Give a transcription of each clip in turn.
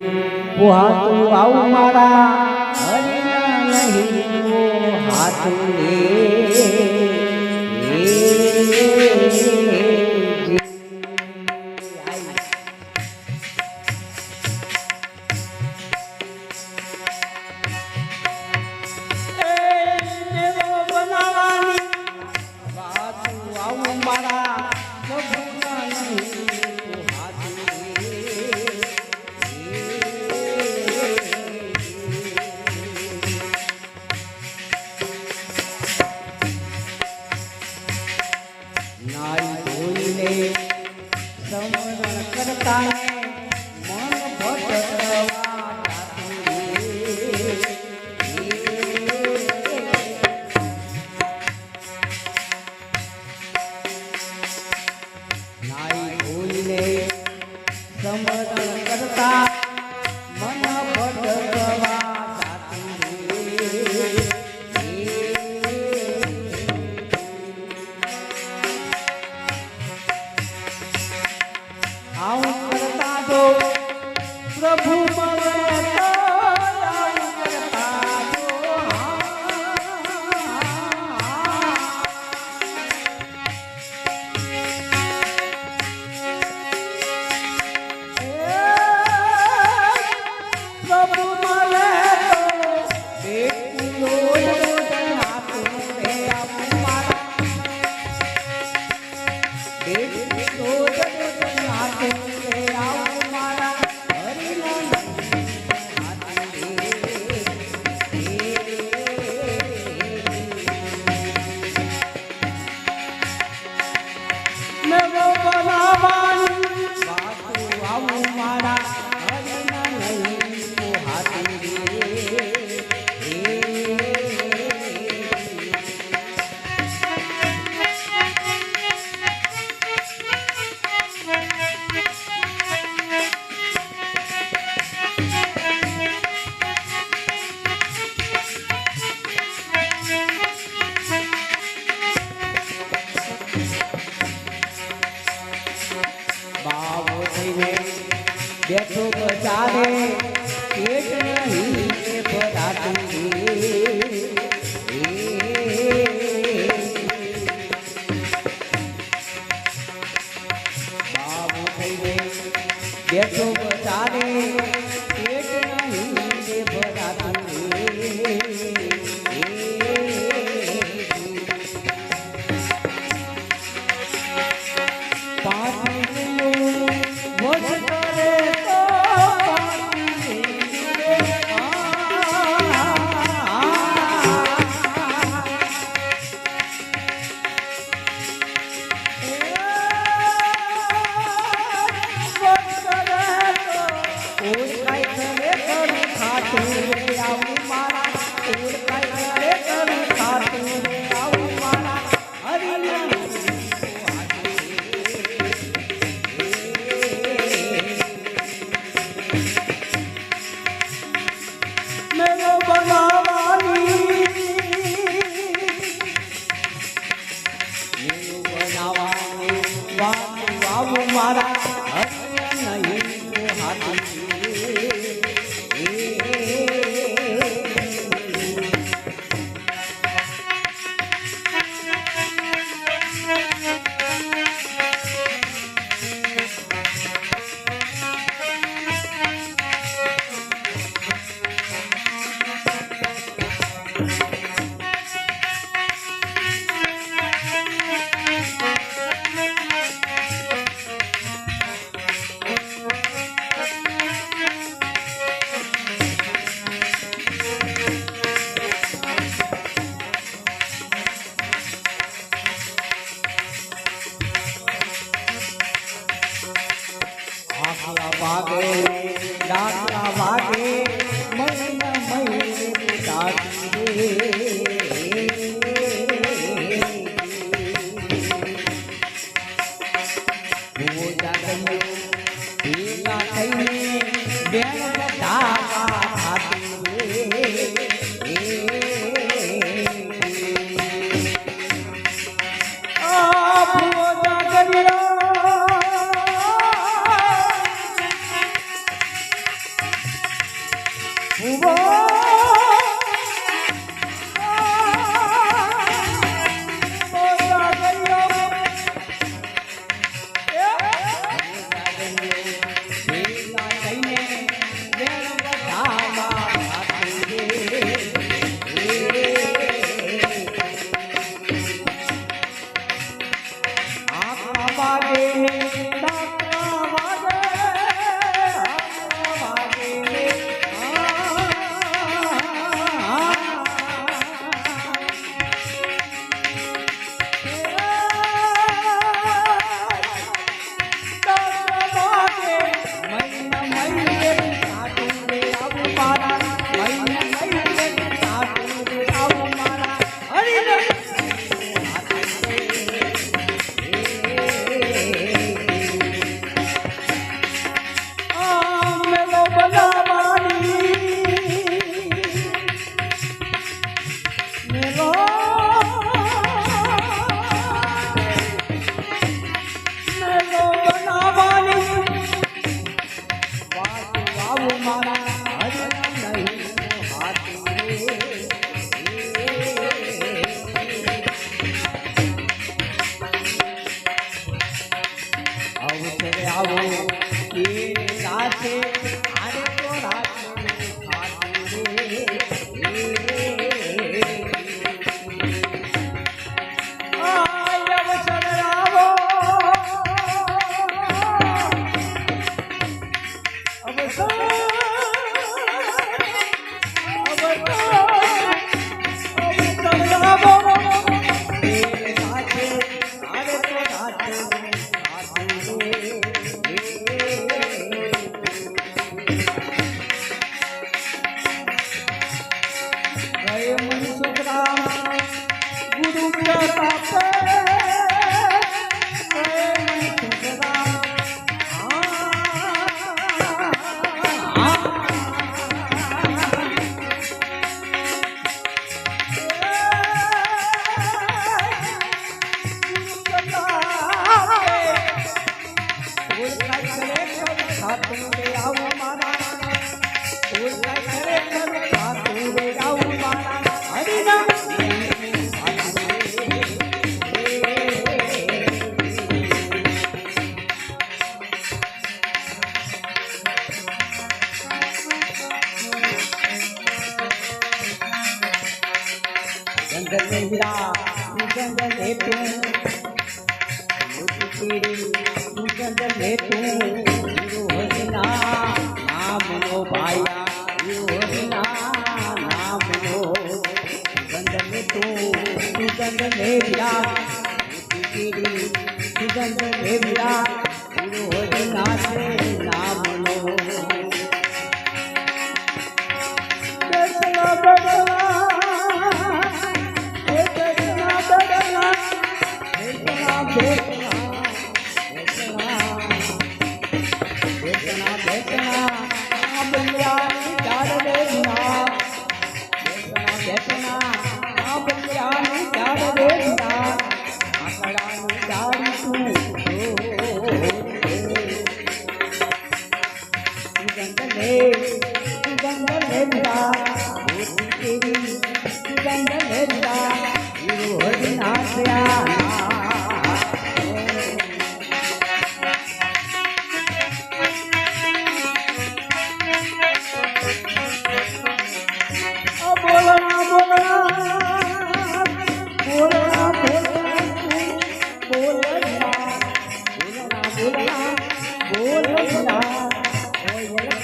હાથું આવું મારા હરિના નહીં હાથું બનાવાની. વાતું આવું મારા. आऊं करता दो प्रभु मा બેઠો બચારે વાવ મારા નહીં હાથી. વાગે ડાકરા વાગે. যাব এর কাছে સુગંધ મેરિયા સુગંધ મેરિયા રોજ નાશે નામ બેટના બેટના આ બંગલા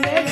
Yeah.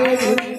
Hallelujah.